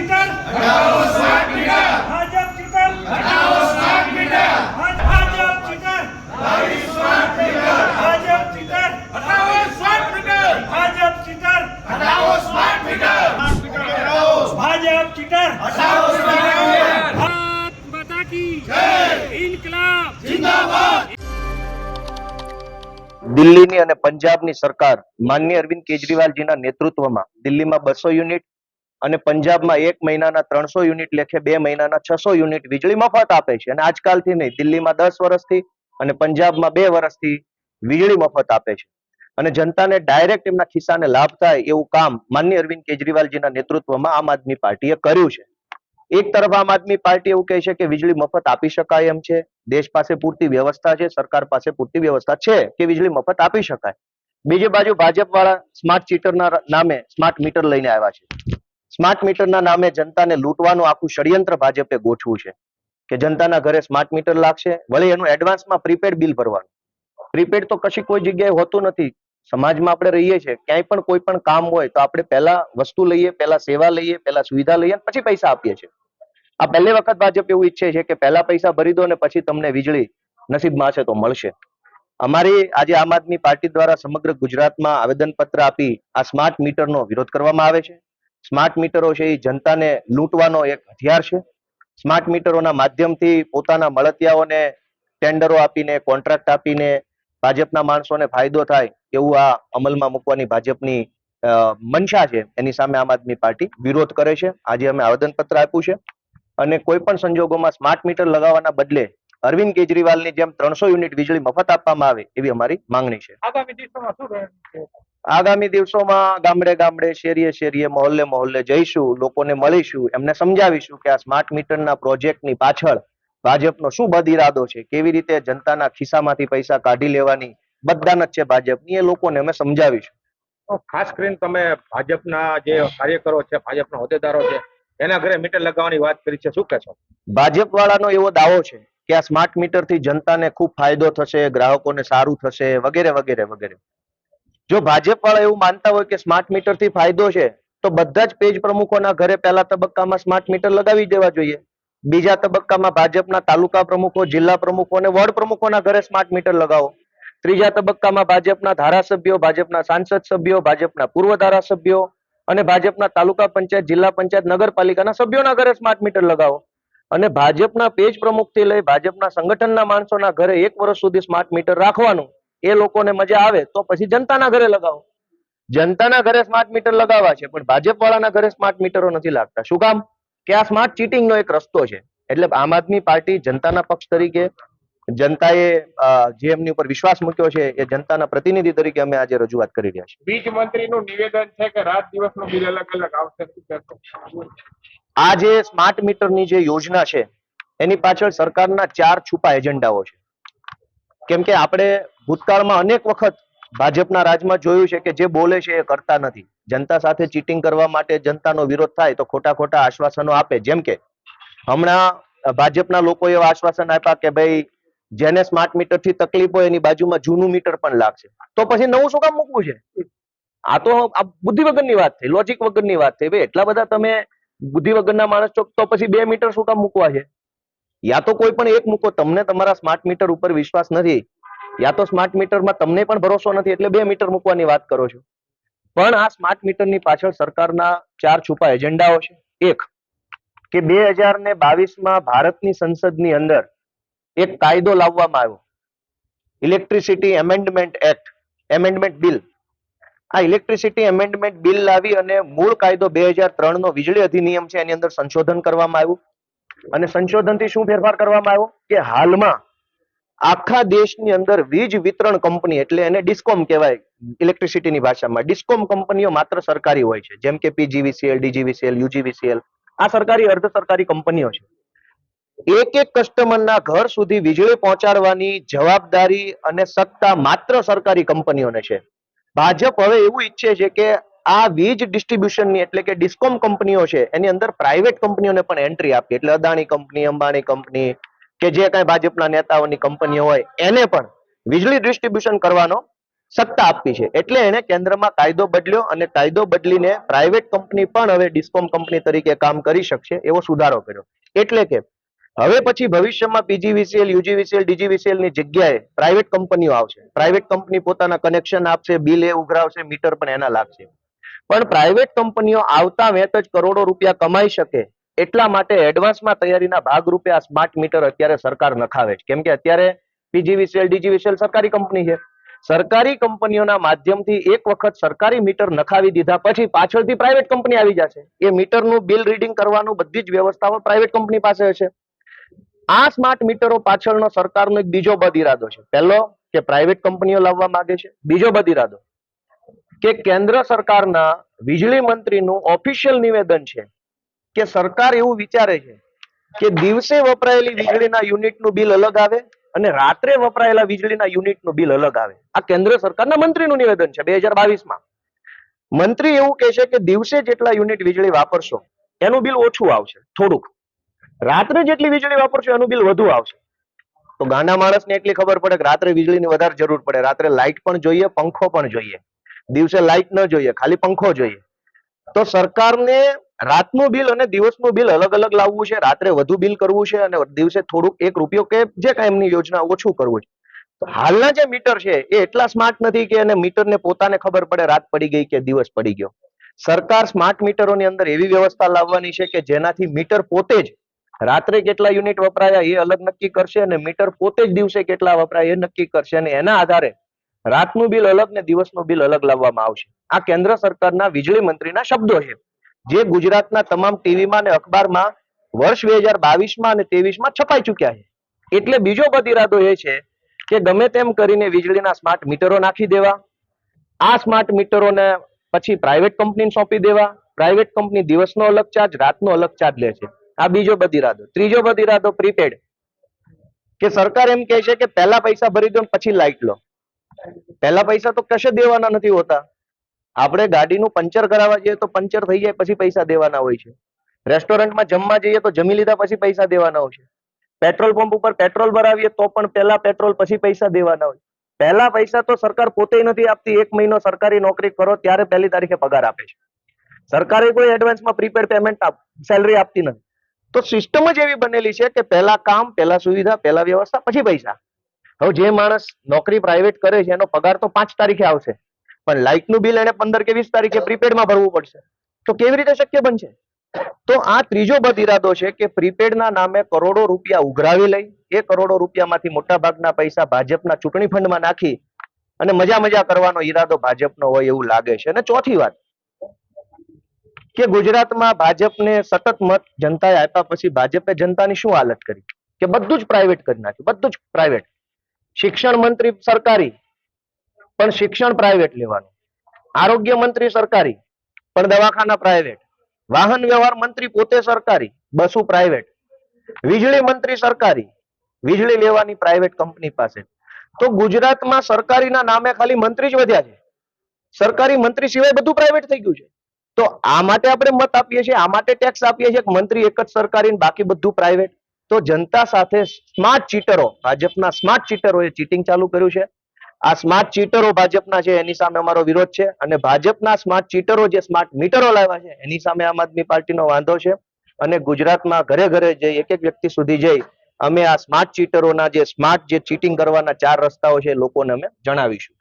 Cheater Bhajap cheater Bhajap cheater Bhajap cheater Bhajap cheater Bhajap cheater Bharat માતા કી ઇન્કલાબ. દિલ્હીની અને પંજાબની સરકાર માનનીય અરવિંદ કેજરીવાલજીના નેતૃત્વમાં દિલ્હીમાં બસો યુનિટ અને પંજાબમાં એક મહિનાના ત્રણસો યુનિટ લેખે બે મહિનાના છસો યુનિટ વીજળી મફત આપે છે. અને આજકાલથી નહીં, દિલ્હીમાં દસ વર્ષથી અને પંજાબમાં બે વર્ષથી વીજળી મફત આપે છે. અને જનતાને ડાયરેક્ટ એમના ખિસ્સાને લાભ થાય એવું કામ માન્ય અરવિંદ કેજરીવાલજીના નેતૃત્વમાં આમ આદમી પાર્ટીએ કર્યું છે. એક તરફ આમ આદમી પાર્ટી એવું કહે છે કે વીજળી મફત આપી શકાય એમ છે. દેશ પાસે પૂરતી વ્યવસ્થા છે, સરકાર પાસે પૂરતી વ્યવસ્થા છે કે વીજળી મફત આપી શકાય. બીજી બાજુ ભાજપ વાળા સ્માર્ટ ચીટરના નામે સ્માર્ટ મીટર લઈને આવ્યા છે. સ્માર્ટ મીટરના નામે જનતાને લૂંટવાનું આખું ષડયંત્ર ભાજપે ગોઠવું છે. કે જનતાના ઘરે સ્માર્ટ મીટર લાગશે, વળી એનું એડવાન્સમાં પ્રીપેડ બિલ ભરવાનું. પ્રીપેડ તો કશી કોઈ જગ્યાએ હોતું નથી. સમાજમાં આપણે રહીએ છીએ, ક્યાંય પણ કોઈ પણ કામ હોય તો આપણે પહેલા વસ્તુ લઈએ, પહેલા સેવા લઈએ, પહેલા સુવિધા લઈએ પછી પૈસા આપીએ છીએ. આ પહેલી વખત ભાજપ એવું ઈચ્છે છે કે પહેલા પૈસા ભરી દો ને પછી તમને વીજળી નસીબમાં હશે તો મળશે. અમારી, આજે આમ આદમી પાર્ટી દ્વારા સમગ્ર ગુજરાતમાં આવેદનપત્ર આપી આ સ્માર્ટ મીટરનો વિરોધ કરવામાં આવે છે. સ્માર્ટ મીટરો છે એ જનતાને લૂંટવાનો એક હથિયાર છે. સ્માર્ટ મીટરોના માધ્યમથી પોતાના મળતિયાઓને ટેન્ડરો આપીને, કોન્ટ્રાક્ટ આપીને ભાજપના માણસોને ફાયદો થાય એવું આ અમલમાં મૂકવાની ભાજપની મનસા છે. એની સામે આમ આદમી પાર્ટી વિરોધ કરે છે. આજે અમે આવેદનપત્ર આપ્યું છે. અને કોઈ પણ સંજોગોમાં સ્માર્ટ મીટર લગાવવાના બદલે અરવિંદ કેજરીવાલની જેમ ત્રણસો યુનિટ વીજળી મફત આપવામાં આવે એવી અમારી માંગણી છે. આગામી દિવસોમાં શું આગામી દિવસોમાં ગામડે ગામડે શેરીએ શેરીએ મહોલ્લે મહોલ્લે જઈશું લોકોને મળીશું એમને સમજાવીશું કે આ સ્માર્ટ મીટરના પ્રોજેક્ટની પાછળ ભાજપનો શું બદ ઇરાદો છે કેવી રીતે જનતાના ખિસ્સામાંથી પૈસા કાઢી લેવાની બદદાનત છે ભાજપની એ લોકોને અમે સમજાવીશું. ખાસ કરીને તમે ભાજપના જે કાર્યકરો છે ભાજપના હોદ્દેદારો છે એના ઘરે મીટર લગાવવાની વાત કરી છે શું કહેશો ભાજપ વાળાનો એવો દાવો છે કે આ સ્માર્ટ મીટરથી જનતાને ખૂબ ફાયદો થશે, ગ્રાહકોને સારું થશે, વગેરે વગેરે વગેરે. જો ભાજપ વાળા એવું માનતા હોય કે સ્માર્ટ મીટરથી ફાયદો છે, તો બધા જ પેજ પ્રમુખોના ઘરે પહેલા તબક્કામાં સ્માર્ટ મીટર લગાવી દેવા જોઈએ. બીજા તબક્કામાં ભાજપના તાલુકા પ્રમુખો, જિલ્લા પ્રમુખો અને વોર્ડ પ્રમુખોના ઘરે સ્માર્ટ મીટર લગાવો. ત્રીજા તબક્કામાં ભાજપના ધારાસભ્યો, ભાજપના સાંસદ સભ્યો, ભાજપના પૂર્વ ધારાસભ્યો અને ભાજપના તાલુકા પંચાયત, જિલ્લા પંચાયત, નગરપાલિકાના સભ્યોના ઘરે સ્માર્ટ મીટર લગાવો. અને ભાજપના પેજ પ્રમુખથી લઈ ભાજપના સંગઠનના માણસોના ઘરે એક વર્ષ સુધી સ્માર્ટ મીટર રાખવાનું. એ લોકોને મજા આવે તો પછી જનતાના ઘરે લગાવો. જનતાના ઘરે સ્માર્ટ મીટર લગાવવા છે, પણ ભાજપ વાળાના ઘરે સ્માર્ટ મીટરો નથી લાગતા. શું કામ? કે આ સ્માર્ટ ચીટિંગનો એક રસ્તો છે. એટલે આમ આદમી પાર્ટી જનતાના પક્ષ તરીકે જનતાએ જે એમની ઉપર વિશ્વાસ મૂક્યો છે એ જનતાના પ્રતિનિધિ તરીકે અમે આજે રજૂઆત કરી રહ્યા છીએ. વીજ મંત્રીનું નિવેદન છે કે રાત દિવસનું બિલ અલગ અલગ આવશે. આ જે સ્માર્ટ મીટરની જે યોજના છે એની પાછળ સરકારના ચાર છુપા એજન્ડાઓ છે. કેમ કે આપણે ભૂતકાળમાં અનેક વખત ભાજપના રાજમાં જોયું છે કે જે બોલે છે એ કરતા નથી. જનતા સાથે ચીટિંગ કરવા માટે જનતાનો વિરોધ થાય તો ખોટા ખોટા આશ્વાસનો આપે. જેમ કે હમણાં ભાજપના લોકો એવા આશ્વાસન આપ્યા કે ભાઈ જેને સ્માર્ટ મીટરથી તકલીફ હોય એની બાજુમાં જૂનું મીટર પણ લાગશે. તો પછી નવું શું કામ મૂકવું છે? આ તો આ બુદ્ધિ વગરની વાત થઈ લોજિક વગરની વાત થઈ. ભાઈ એટલા બધા તમે બુદ્ધિ વગરના માણસ છો, તો પછી બે મીટર શું કામ મૂકવા છે? યા તો કોઈ પણ એક મૂકો, તમને તમારા સ્માર્ટ મીટર ઉપર વિશ્વાસ નથી. યા તો સ્માર્ટ મીટરમાં તમને પણ ભરોસો નથી, એટલે બે મીટર મૂકવાની વાત કરો છો. પણ આ સ્માર્ટ મીટરની પાછળ સરકારના ચાર છુપા એજન્ડાઓ છે. એક, કે બે હજાર ને બાવીસમાં ભારતની સંસદની અંદર એક કાયદો લાવવામાં આવ્યો. Electricity amendment act amendment bill આ ઇલેક્ટ્રિસિટી એમેન્ડમેન્ટ બિલ લાવી અને મૂળ કાયદો બે હજાર વીજળી અધિનિયમ છે એની અંદર સંશોધન કરવામાં આવ્યું. અને સંશોધનથી શું ફેરફાર કરવામાં આવ્યો? કે હાલમાં આખા દેશની અંદર વીજ વિતરણ કંપની એટલે એને ડિસ્કોમ કહેવાય ઇલેક્ટ્રિસિટીની ભાષામાં. ડિસ્કોમ કંપનીઓ માત્ર સરકારી હોય છે. જેમ કે પીજીવીસીએલ ડીજીવીસીએલ યુજીવીસીએલ આ સરકારી અર્ધ સરકારી કંપનીઓ છે. એક એક કસ્ટમરના ઘર સુધી વીજળી પહોંચાડવાની જવાબદારી અને સત્તા માત્ર સરકારી કંપનીઓને છે. ભાજપ હવે એવું ઈચ્છે છે કે આ વીજ ડિસ્ટ્રીબ્યુશનની એટલે કે ડિસ્કોમ કંપનીઓ છે, એની અંદર પ્રાઇવેટ કંપનીઓને પણ એન્ટ્રી આપી એટલે અદાણી કંપની, અંબાણી કંપની કે જે કાંઈ ભાજપના નેતાઓની કંપનીઓ હોય, એને પણ વીજળી ડિસ્ટ્રીબ્યુશન કરવાનો સત્તા આપી છે. એટલે એને કેન્દ્રમાં કાયદો બદલ્યો અને કાયદો બદલીને પ્રાઇવેટ કંપની પણ હવે ડિસ્કોમ કંપની તરીકે કામ કરી શકશે એવો સુધારો કર્યો. એટલે કે હવે પછી ભવિષ્યમાં પીજીવીસીએલ, યુજીવીસીએલ ડીજીવીસીએલની જગ્યાએ પ્રાઇવેટ કંપનીઓ આવશે. પ્રાઇવેટ કંપની પોતાના કનેક્શન આપશે બિલ એ ઉઘરાવશે મીટર પણ એના લાગશે. પણ પ્રાઇવેટ કંપનીઓ આવતા વેત જ કરોડો રૂપિયા કમાઈ શકે એટલા માટે એડવાન્સમાં તૈયારીના ભાગરૂપે આ સ્માર્ટ મીટર અત્યારે સરકાર નખાવે છે. કેમ કે અત્યારે પીજીવીસીએલ, ડીજીવીસીએલ સરકારી કંપની છે. સરકારી કંપનીઓના માધ્યમથી એક વખત સરકારી મીટર નખાવી દીધા પછી પાછળથી પ્રાઇવેટ કંપની આવી જશે. એ મીટરનું બિલ રીડિંગ કરવાનું બધી જ વ્યવસ્થાઓ પ્રાઇવેટ કંપની પાસે હશે. આ સ્માર્ટ મીટરો પાછળનો સરકારનો એક બીજો બદ ઇરાદો છે. પહેલો કે પ્રાઇવેટ કંપનીઓ લાવવા માંગે છે. બીજો બદ ઇરાદો કે કેન્દ્ર સરકારના વીજળી મંત્રીનું ઓફિશિયલ નિવેદન છે કે સરકાર એવું વિચારે છે કે દિવસે વપરાયેલી વીજળીના યુનિટનું બિલ અલગ આવે અને રાત્રે વપરાયેલા વીજળીના યુનિટનું બિલ અલગ આવે. આ કેન્દ્ર સરકારના મંત્રીનું નિવેદન છે બે હજાર બાવીસમાં મંત્રી એવું કહે છે કે દિવસે જેટલા યુનિટ વીજળી વાપરશો એનું બિલ ઓછું આવશે, થોડુંક. રાત્રે જેટલી વીજળી વાપરશો એનું બિલ વધુ આવશે. તો ગાંડા માણસને એટલી ખબર પડે કે રાત્રે વીજળીની વધારે જરૂર પડે. રાત્રે લાઇટ પણ જોઈએ, પંખો પણ જોઈએ. દિવસે લાઇટ ન જોઈએ, ખાલી પંખો જોઈએ. તો સરકારને રાતનું બિલ અને દિવસનું બિલ અલગ અલગ લાવવું છે. રાત્રે વધુ બિલ કરવું છે અને દિવસે થોડુંક એક રૂપિયો કે જે કાંઈ એમની યોજના ઓછું કરવું છે. હાલના જે મીટર છે એ એટલા સ્માર્ટ નથી કે એને મીટરને પોતાને ખબર પડે રાત પડી ગઈ કે દિવસ પડી ગયો. સરકાર સ્માર્ટ મીટરોની અંદર એવી વ્યવસ્થા લાવવાની છે કે જેનાથી મીટર પોતે જ રાત્રે કેટલા યુનિટ વપરાયા એ અલગ નક્કી કરશે અને મીટર પોતે જ દિવસે કેટલા વપરાય એ નક્કી કરશે અને એના આધારે રાતનું બિલ અલગ ને દિવસનું બિલ અલગ લાવવામાં આવશે. આ કેન્દ્ર સરકારના વીજળી મંત્રીના શબ્દો છે. જે ગુજરાતના તમામ ટીવીમાં અને અખબારમાં વર્ષ બે હજાર બાવીસમાં અને ત્રેવીસમાં છપાઈ ચુક્યા છે. એટલે બીજો બધિરાદો એ છે કે ગમે તેમ કરીને વીજળીના સ્માર્ટ મીટરો નાખી દેવા. આ સ્માર્ટ મીટરોને પછી પ્રાઇવેટ કંપનીને સોંપી દેવા. પ્રાઇવેટ કંપની દિવસનો અલગ ચાર્જ રાતનો અલગ ચાર્જ લે છે. આ બીજો બદ ઇરાદો ત્રીજો બદ ઇરાદો પ્રીપેડ કે સરકાર એમ કહે છે કે પહેલા પૈસા ભરી દો પછી લાઇટ લો. પહેલા પૈસા તો કશે દેવાના નથી હોતા. આપણે ગાડીનું પંચર કરાવવા જઈએ તો પંચર થઈ જાય પછી પૈસા દેવાના હોય છે. રેસ્ટોરન્ટમાં જમવા જઈએ તો જમી લીધા પછી પૈસા દેવાના હોય છે. પેટ્રોલ પંપ ઉપર પેટ્રોલ ભરાવીએ તો પણ પહેલા પેટ્રોલ પછી પૈસા દેવાના હોય. પહેલા પૈસા તો સરકાર પોતે નથી આપતી. એક મહિનો સરકારી નોકરી કરો ત્યારે પહેલી તારીખે પગાર આપે છે. સરકારે કોઈ એડવાન્સમાં પ્રીપેડ પેમેન્ટ સેલરી આપતી નથી. તો સિસ્ટમ જ એવી બનેલી છે કે પહેલા કામ, પહેલા સુવિધા, પહેલા વ્યવસ્થા, પછી પૈસા. હવે જે માણસ નોકરી પ્રાઇવેટ કરે છે, એનો પગાર તો પાંચ તારીખે આવશે. પણ લાઇટનું બિલ એને પંદર કે વીસ તારીખે પ્રીપેડમાં ભરવું પડશે. તો કેવી રીતે શક્ય બનશે? તો આ ત્રીજો બદ ઇરાદો છે કે પ્રીપેડના નામે કરોડો રૂપિયા ઉઘરાવી લઈ, એ કરોડો રૂપિયામાંથી મોટા ભાગના પૈસા ભાજપના ચૂંટણી ફંડમાં નાખી અને મજા મજા કરવાનો ઈરાદો ભાજપનો હોય એવું લાગે છે. અને ચોથી વાત કે ગુજરાતમાં ભાજપને સતત મત જનતાએ આપ્યા પછી ભાજપે જનતાની શું હાલત કરી? કે બધું જ પ્રાઇવેટ કરી નાખ્યું, બધું જ પ્રાઇવેટ શિક્ષણ મંત્રી સરકારી, પણ શિક્ષણ પ્રાઇવેટ લેવાનું. આરોગ્ય મંત્રી સરકારી, પણ દવાખાના પ્રાઇવેટ વાહન વ્યવહાર મંત્રી પોતે સરકારી, બસો પ્રાઇવેટ વીજળી મંત્રી સરકારી, વીજળી લેવાની પ્રાઇવેટ કંપની પાસે. તો ગુજરાતમાં સરકારીના નામે ખાલી મંત્રી જ વધ્યા છે. સરકારી મંત્રી સિવાય બધું પ્રાઇવેટ થઈ ગયું છે. તો આ માટે આપણે મત આપીએ છીએ, આ માટે ટેક્સ આપીએ છીએ મંત્રી એક જ સરકારી બાકી બધું પ્રાઇવેટ તો જનતા સાથે સ્માર્ટ ચીટરો ભાજપના સ્માર્ટ ચીટરોએ ચીટિંગ ચાલુ કર્યું છે. આ સ્માર્ટ ચીટરો ભાજપના છે, એની સામે અમારો વિરોધ છે. અને ભાજપના સ્માર્ટ ચીટરો જે સ્માર્ટ મીટરો લાવ્યા છે, એની સામે આમ આદમી પાર્ટીનો વાંધો છે. અને ગુજરાતમાં ઘરે ઘરે જઈ એક એક વ્યક્તિ સુધી જઈ, અમે આ સ્માર્ટ ચીટરોના જે સ્માર્ટ જે ચીટિંગ કરવાના ચાર રસ્તાઓ છે લોકોને અમે જણાવીશું.